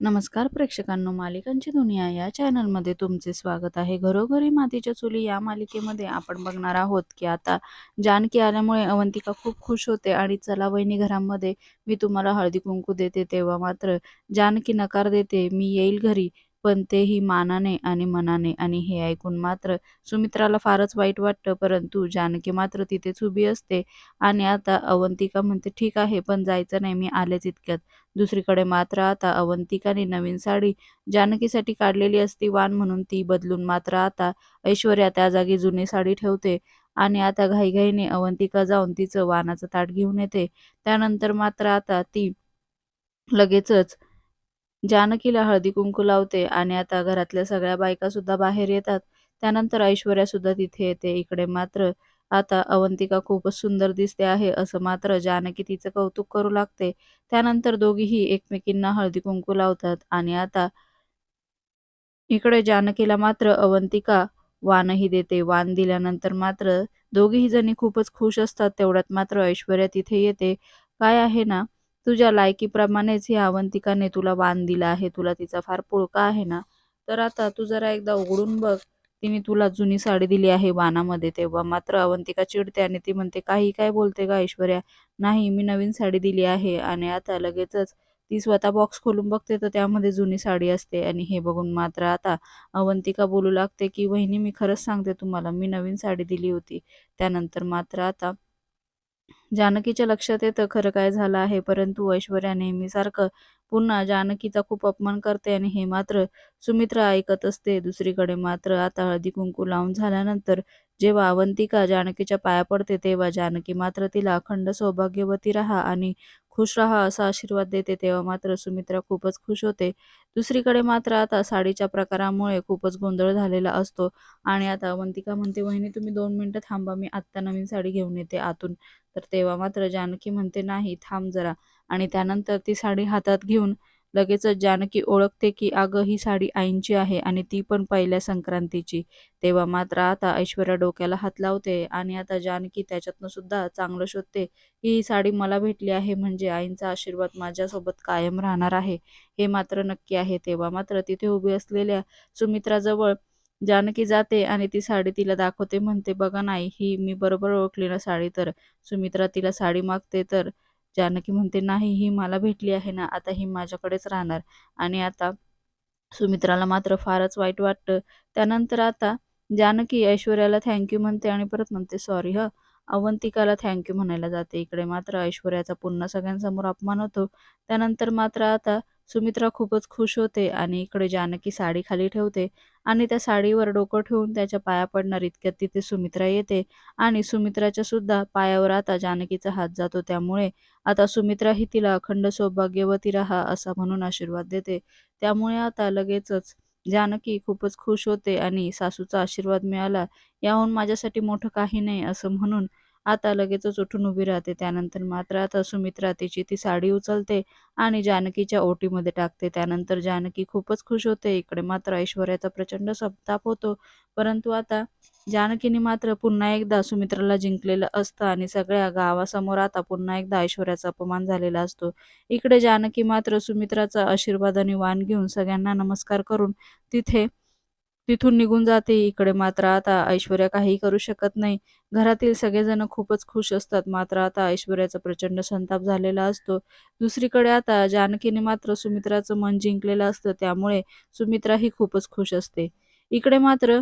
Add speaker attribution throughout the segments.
Speaker 1: नमस्कार प्रेक्षकांनो मालिकांची दुनिया या चॅनलमध्ये तुमचे स्वागत आहे. घरोघरी मातीच्या चुली या मालिकेमध्ये आपण बघणार आहोत की आता जानकी आल्यामुळे अवंतिका खूप खुश होते आणि चला वहिनी घरामध्ये मी तुम्हाला हळदी कुंकू देते तेव्हा मात्र जानकी नकार देते मी येईल घरी. पण तेही मानाने आणि मनाने आणि हे ऐकून मात्र सुमित्राला फारच वाईट वाटतं. परंतु जानकी मात्र तिथेच उभी असते आणि आता अवंतिका म्हणते ठीक आहे पण जायचं नाही मी आलेच इतक्यात. दुसरीकडे मात्र आता अवंतिकाने नवीन साडी जानकीसाठी काढलेली असती वाण म्हणून ती बदलून मात्र आता ऐश्वर्या त्या जागी जुनी साडी ठेवते आणि आता घाईघाईने अवंतिका जाऊन तिचं वानाचं ताट घेऊन येते. त्यानंतर मात्र आता ती लगेचच जानकीला हळदी कुंकू लावते आणि आता घरातल्या सगळ्या बायका सुद्धा बाहेर येतात. त्यानंतर ऐश्वर्या सुद्धा तिथे येते. इकडे मात्र आता अवंतिका खूपच सुंदर दिसते आहे असं मात्र जानकी तिचं कौतुक करू लागते. त्यानंतर दोघीही एकमेकींना हळदी कुंकू लावतात आणि आता इकडे जानकीला मात्र अवंतिका वाणही देते. वाण दिल्यानंतर मात्र दोघीही जणी खूपच खुश असतात. तेवढ्यात मात्र ऐश्वर्या तिथे येते. काय आहे ना तुझ्या लायकीप्रमाणेच ही अवंतिकाने तुला वाण दिला आहे तुला तिचा फार पुळका आहे ना? तर आता तू जरा एकदा उघडून बघ. तिने तुला जुनी साडी दिली आहे वानामध्ये तेव्हा. मात्र अवंतिका चिडते आणि ती म्हणते काही काय बोलते का ऐश्वर्या? नाही मी नवीन साडी दिली आहे आणि आता लगेचच ती स्वतः बॉक्स खोलून बघते तर त्यामध्ये जुनी साडी असते. आणि हे बघून मात्र आता अवंतिका बोलू लागते की वहिनी मी खरंच सांगते तुम्हाला मी नवीन साडी दिली होती. त्यानंतर मात्र आता जानकीच्या लक्षात येतं खरं काय झालं आहे परंतु ऐश्वर्या नेहमीसारखं पुन्हा जानकीचा खूप अपमान करते आणि हे मात्र सुमित्रा ऐकत असते. दुसरीकडे मात्र आता हळदी कुंकू लावून झाल्यानंतर जेव्हा अवंतिका जानकीच्या पाया पडते तेव्हा जानकी मात्र तिला अखंड सौभाग्यवती राहा आणि खुश राहा असा आशीर्वाद देते तेव्हा मात्र सुमित्रा खूपच खुश होते. दुसरीकडे मात्र आता साडीच्या प्रकारामुळे खूपच गोंधळ झालेला असतो. आणि आता अवंतिका म्हणते वहिनी तुम्ही दोन मिनिटं थांबा मी आत्ता नवीन साडी घेऊन येते आतून. तर तेव्हा मात्र जानकी म्हणते नाही थांब जरा. आणि त्यानंतर ती साडी हातात घेऊन लगेचच जानकी ओळखते की अगं ही साडी आईंची आहे आणि ती पण पहिल्या संक्रांतीची. तेव्हा मात्र आता ऐश्वर्या डोक्याला हात लावते आणि आता जानकी त्याच्यातनं सुद्धा चांगलं शोधते की ही साडी मला भेटली आहे म्हणजे आईंचा आशीर्वाद माझ्यासोबत कायम राहणार आहे. हे मात्र नक्की आहे. तेव्हा मात्र तिथे उभी असलेल्या सुमित्राजवळ जानकी जाते आणि ती साडी तिला दाखवते म्हणते बघा नाही ही मी बरोबर ओळखली ना साडी तर. सुमित्रा तिला साडी मागते तर जानकी म्हणते नाही ही मला भेटली आहे ना आता ही माझ्याकडेच राहणार. आणि आता सुमित्राला मात्र फारच वाईट वाटतं. त्यानंतर आता जानकी ऐश्वर्याला थँक्यू म्हणते आणि परत म्हणते सॉरी ह. अवंतिकाला थँक्यू म्हणायला जाते इकडे. मात्र ऐश्वर्याचा पुन्हा सगळ्यांसमोर अपमान होतो. त्यानंतर मात्र आता सुमित्रा खूपच खुश होते आणि इकडे जानकी साडी खाली ठेवते आणि त्या साडीवर डोकं ठेवून त्याच्या पाया पडणार इतक्यात तिथे सुमित्रा येते आणि सुमित्राच्या सुद्धा पायावर आता जानकीचा हात जातो. त्यामुळे आता सुमित्रा ही तिला अखंड सौभाग्यवती राहा असा म्हणून आशीर्वाद देते. त्यामुळे आता लगेचच जानकी खूपच खुश होते आणि सासूचा आशीर्वाद मिळाला. याहून माझ्यासाठी मोठं काही नाही असं म्हणून आता लगेचच उठून उभी राहते. त्यानंतर मात्र आता सुमित्रा तिची ती साडी उचलते आणि जानकीच्या ओटीमध्ये टाकते. त्यानंतर जानकी खूपच खुश होते. इकडे मात्र ऐश्वर्याचा प्रचंड संताप होतो. परंतु आता जानकीने मात्र पुन्हा एकदा सुमित्राला जिंकलेलं असतं आणि सगळ्या गावासमोर आता पुन्हा एकदा ऐश्वर्याचा अपमान झालेला असतो. इकडे जानकी मात्र सुमित्राचा आशीर्वाद आणि वाण घेऊन सगळ्यांना नमस्कार करून तिथे तिथून निघून जाते. इकडे मात्र आता ऐश्वर्या काही करू शकत नाही. घरातील सगळेजण खूपच खुश असतात. मात्र आता ऐश्वर्याचा प्रचंड संताप झालेला असतो. दुसरीकडे आता जानकीने मात्र सुमित्राचं मन जिंकलेलं असतं. त्यामुळे सुमित्रा ही खूपच खुश असते. इकडे मात्र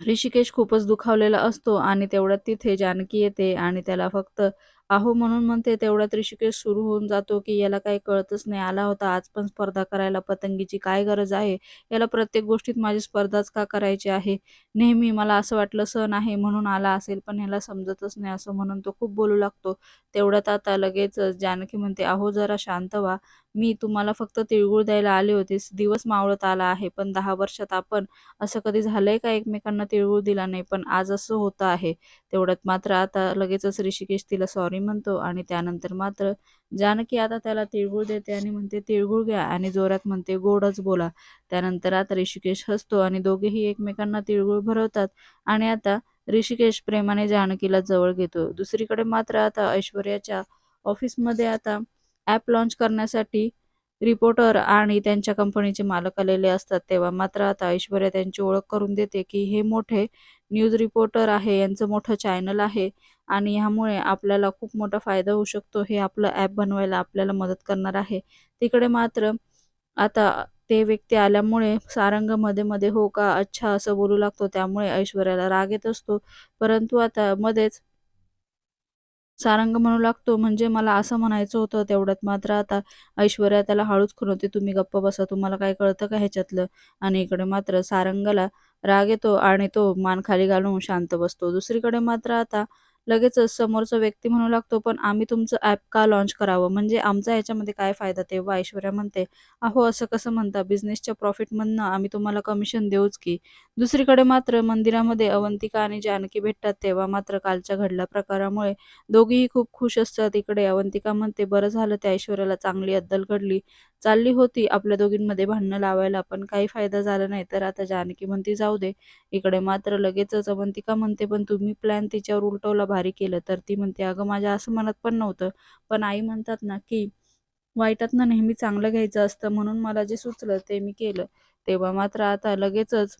Speaker 1: ऋषिकेश खूपच दुखावलेला असतो आणि तेवढ्यात तिथे जानकी येते आणि त्याला फक्त अहो म्हणून म्हणते तेवढ्यात ऋषिकेश सुरू होऊन जातो की याला काही कळतच नाही. आला होता आज पण स्पर्धा करायला पतंगीची काय गरज आहे? याला प्रत्येक गोष्टीत माझी स्पर्धाच का करायची आहे? नेहमी मला असं वाटलं सण आहे म्हणून आला असेल पण ह्याला समजतच नाही असं म्हणून तो खूप बोलू लागतो. तेवढ्यात आता लगेच जानकी म्हणते अहो जरा शांत व्हा. मी तुम्हाला फक्त तिळगुळ द्यायला आले होते. दिवस मावळत आला आहे पण दहा वर्षात आपण असं कधी झालंय का एकमेकांना तिळगुळ दिला नाही पण आज असं होतं आहे? तेवढ्यात मात्र आता लगेचच ऋषिकेश तिला सॉरी म्हणतो आणि त्यानंतर मात्र जानकी आता त्याला तिळगुळ देते आणि म्हणते तिळगुळ घ्या. आणि जोरात म्हणते गोडच बोला. त्यानंतर आता ऋषिकेश हसतो आणि दोघेही एकमेकांना तिळगुळ भरवतात आणि आता ऋषिकेश प्रेमाने जानकीला जवळ घेतो. दुसरीकडे मात्र आता ऐश्वर्याच्या ऑफिसमध्ये आता ॲप लॉन्च करण्यासाठी रिपोर्टर आणि त्यांच्या कंपनीचे मालक आलेले असतात तेव्हा मात्र आता ऐश्वर्या त्यांची ओळख करून देते की हे मोठे न्यूज रिपोर्टर आहे यांचं मोठं चॅनल आहे आणि ह्यामुळे आपल्याला खूप मोठा फायदा होऊ शकतो. हे आपलं ॲप बनवायला आपल्याला मदत करणार आहे. तिकडे मात्र आता ते व्यक्ती आल्यामुळे सारंगमध्ये मध्ये हो का? अच्छा असं बोलू लागतो. त्यामुळे ऐश्वर्याला राग येत असतो. परंतु आता मध्येच सारंग म्हणू लागतो म्हणजे मला असं म्हणायचं होतं तेवढ्यात मात्र आता ऐश्वर्या त्याला हळूच खुणवते तुम्ही गप्प बसा तुम्हाला काय कळतं का ह्याच्यातलं? आणि इकडे मात्र सारंगाला राग येतो आणि तो मान खाली घालून शांत बसतो. दुसरीकडे मात्र आता लगेचच समोरचा व्यक्ती म्हणू लागतो पण आम्ही तुमचं ॲप का लॉन्च करावं? म्हणजे आमचा याच्यामध्ये काय फायदा? तेव्हा ऐश्वर्या म्हणते अहो असं कसं म्हणता? बिझनेसच्या प्रॉफिटमधनं आम्ही तुम्हाला कमिशन देऊच की. दुसरीकडे मात्र मंदिरामध्ये अवंतिका आणि जानकी भेटतात तेव्हा मात्र कालच्या घडल्या प्रकारामुळे दोघीही खूप खुश असतात. इकडे अवंतिका म्हणते बरं झालं त्या ऐश्वर्याला चांगली अद्दल घडली. चालली होती आपल्या दोघींमध्ये भांडणं लावायला पण काही फायदा झाला नाही. तर आता जानकी म्हणती जाऊ दे इकडे मात्र लगेचच. अवंतिका म्हणते पण तुम्ही प्लॅन तिच्यावर उलटवला भारी केलं. तर ती म्हणते अगं माझ्या असं मनात पण नव्हतं. पण आई म्हणतात ना की वाईटातनं नेहमी चांगलं घ्यायचं असतं. म्हणून मला जे सुचलं ते मी केलं. तेव्हा मात्र आता लगेचच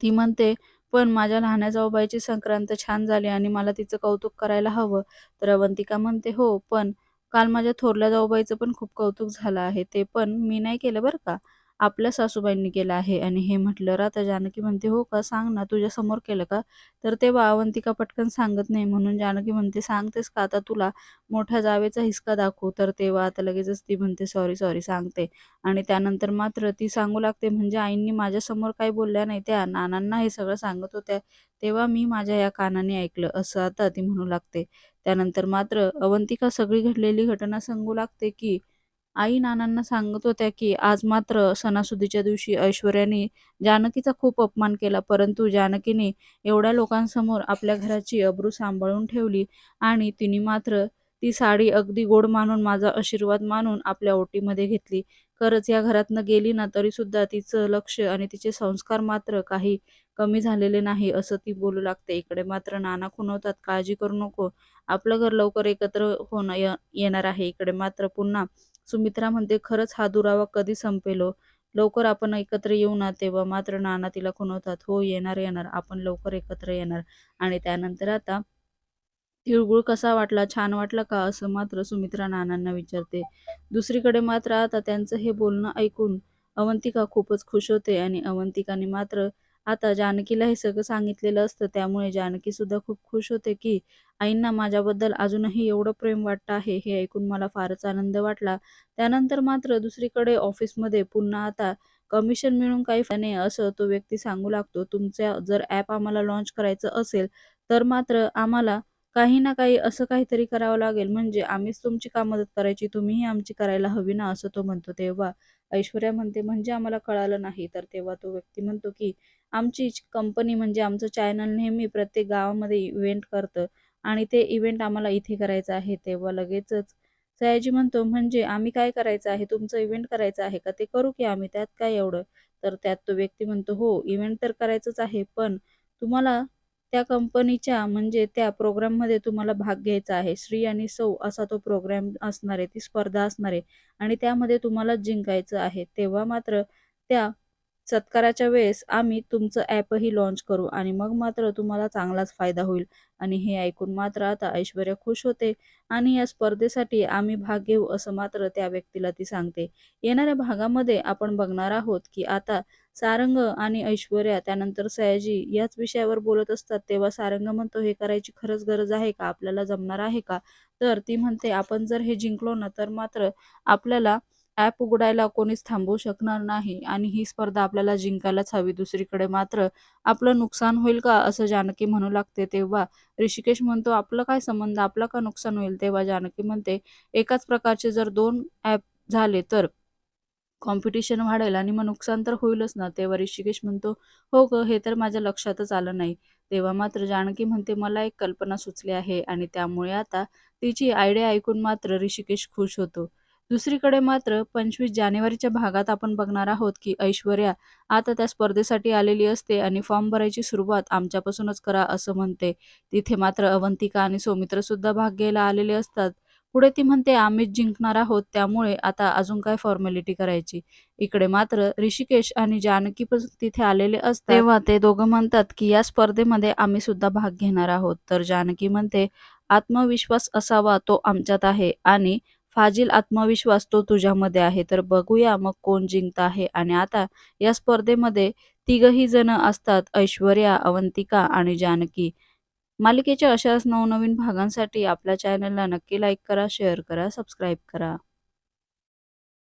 Speaker 1: ती म्हणते पण माझ्या लहान्या जाऊबाईची संक्रांत छान झाली आणि मला तिचं कौतुक करायला हवं. तर अवंतिका म्हणते हो पण काल माझ्या थोरल्या जाऊबाईचं पण खूप कौतुक झालं आहे ते पण मी नाही केलं बरं का. आपल्या सासूबाईंनी केलं आहे. आणि हे म्हटलं आता जानकी म्हणते हो का? सांग ना तुझ्या समोर केलं का? तर तेव्हा अवंतिका पटकन सांगत नाही. म्हणून जानकी म्हणते सांगतेस का आता तुला? मोठ्या जावेचा हिसका दाखवू. तर तेव्हा आता लगेचच ती म्हणते सॉरी सॉरी सांगते. आणि त्यानंतर मात्र ती सांगू लागते म्हणजे आईंनी माझ्यासमोर काही बोलल्या नाही. त्या नानांना हे सगळं सांगत होत्या. तेव्हा मी माझ्या या कानाने ऐकलं असं आता ती म्हणू लागते. त्यानंतर मात्र अवंतिका सगळी घडलेली घटना सांगू लागते की आई नानांना सांगत होत्या की आज मात्र सणासुदीच्या दिवशी ऐश्वर्याने जानकीचा खूप अपमान केला परंतु जानकीने एवढ्या लोकांसमोर आपल्या घराची अब्रू सांभाळून ठेवली आणि तिने मात्र ती साडी अगदी गोड मानून माझा आशीर्वाद मानून आपल्या ओटीमध्ये घेतली. खरंच या घरातनं गेली ना तरी सुद्धा तिचं लक्ष आणि तिचे संस्कार मात्र काही कमी झालेले नाही असं ती बोलू लागते. इकडे मात्र नाना खुणवतात काळजी करू नको. आपलं घर लवकर एकत्र होणं येणार आहे. इकडे मात्र पुन्हा सुमित्रा म्हणते खरंच हा दुरावा कधी संपेलो? लवकर आपण एकत्र येऊ ना तेव्हा मात्र नाना तिला खुणवतात हो येणार येणार आपण लवकर एकत्र येणार. आणि त्यानंतर आता तिळगुळ कसा वाटला? छान वाटला का? असं मात्र सुमित्रा नानांना विचारते. दुसरीकडे मात्र आता त्यांचं हे बोलणं ऐकून अवंतिका खूपच खुश होते आणि अवंतिकाने मात्र आता जानकीला हे सगळं सांगितलेलं असतं त्यामुळे जानकी सुद्धा खूप खुश होते की आईंना माझ्याबद्दल अजूनही एवढं प्रेम वाटतं आहे हे ऐकून मला फारच आनंद वाटला. त्यानंतर मात्र दुसरीकडे ऑफिसमध्ये पुन्हा आता कमिशन मिळून काही फायदा नाही असं तो व्यक्ती सांगू लागतो. तुमच्या जर ॲप आम्हाला लॉन्च करायचं असेल तर मात्र आम्हाला काही ना काही असं काहीतरी करावं लागेल. म्हणजे आम्हीच तुमची का मदत करायची? तुम्हीही आमची करायला हवी ना असं तो म्हणतो. तेव्हा ऐश्वर्या म्हणते म्हणजे आम्हाला कळालं नाही. तर तेव्हा तो व्यक्ती म्हणतो की आमची कंपनी म्हणजे आमचं चॅनल नेहमी प्रत्येक गावामध्ये इव्हेंट करतं आणि ते इव्हेंट आम्हाला इथे करायचं आहे. तेव्हा लगेचच सयाजी म्हणतो म्हणजे आम्ही काय करायचं आहे? तुमचं इव्हेंट करायचं आहे का? ते करू की आम्ही? त्यात काय एवढं? तर त्यात तो व्यक्ती म्हणतो हो इव्हेंट तर करायचंच आहे पण तुम्हाला त्या कंपनीच्या म्हणजे त्या प्रोग्राममध्ये तुम्हाला भाग घ्यायचा आहे. श्री आणि सौ असा तो प्रोग्राम असणार आहे. ती स्पर्धा असणार आहे. आणि त्यामध्ये तुम्हाला जिंकायचं आहे. तेव्हा मात्र त्या सत्काराच्या वेळेस आम्ही तुमचं ॲपही लॉन्च करू आणि मग मात्र तुम्हाला चांगलाच फायदा होईल. आणि हे ऐकून मात्र आता ऐश्वर्या खुश होते आणि या स्पर्धेसाठी आम्ही भाग घेऊ असं मात्र त्या व्यक्तीला ती सांगते. येणाऱ्या भागामध्ये आपण बघणार आहोत की आता सारंग आणि ऐश्वर्या त्यानंतर सयाजी याच विषयावर बोलत असतात. तेव्हा सारंग म्हणतो हे करायची खरंच गरज आहे का? आपल्याला जमणार आहे का? तर ती म्हणते आपण जर हे जिंकलो ना तर मात्र आपल्याला ॲप उघडायला कोणीच थांबवू शकणार नाही आणि ही स्पर्धा आपल्याला जिंकायलाच हवी. दुसरीकडे मात्र आपलं नुकसान होईल का असं जानकी म्हणू लागते तेव्हा ऋषिकेश म्हणतो आपलं काय संबंध? आपलं का नुकसान होईल? तेव्हा जानकी म्हणते एकाच प्रकारचे जर दोन ॲप झाले तर कॉम्पिटिशन वाढेल आणि मग नुकसान तर होईलच ना. तेव्हा ऋषिकेश म्हणतो हो ग हे तर माझ्या लक्षातच आलं नाही. तेव्हा मात्र जानकी म्हणते मला एक कल्पना सुचली आहे आणि त्यामुळे आता तिची आयडिया ऐकून मात्र ऋषिकेश खुश होतो. दुसरीकडे मात्र पंचवीस जानेवारीच्या भागात आपण बघणार आहोत की ऐश्वर्या आता त्या स्पर्धेसाठी आलेली असते आणि फॉर्म भरायची सुरुवात आमच्यापासूनच करा असं म्हणते. तिथे मात्र अवंतिका आणि सौमित्र सुद्धा भाग घ्यायला आलेले असतात. पुढे ती म्हणते आम्हीच जिंकणार आहोत त्यामुळे आता अजून काय फॉर्मॅलिटी करायची? इकडे मात्र ऋषिकेश आणि जानकी पण तिथे आलेले असतात. तेव्हा ते दोघं म्हणतात की या स्पर्धेमध्ये आम्ही सुद्धा भाग घेणार आहोत. तर जानकी म्हणते आत्मविश्वास असावा तो आमच्यात आहे. आणि फाजील आत्मविश्वास तो तुझ्यामध्ये आहे. तर बघूया मग कोण जिंकत आहे. आणि आता या स्पर्धेमध्ये तिघही जण असतात ऐश्वर्या अवंतिका आणि जानकी. मालिकेच्या अशाच नवनवीन भागांसाठी आपल्या चॅनलला नक्की लाईक करा शेअर करा सबस्क्राईब करा.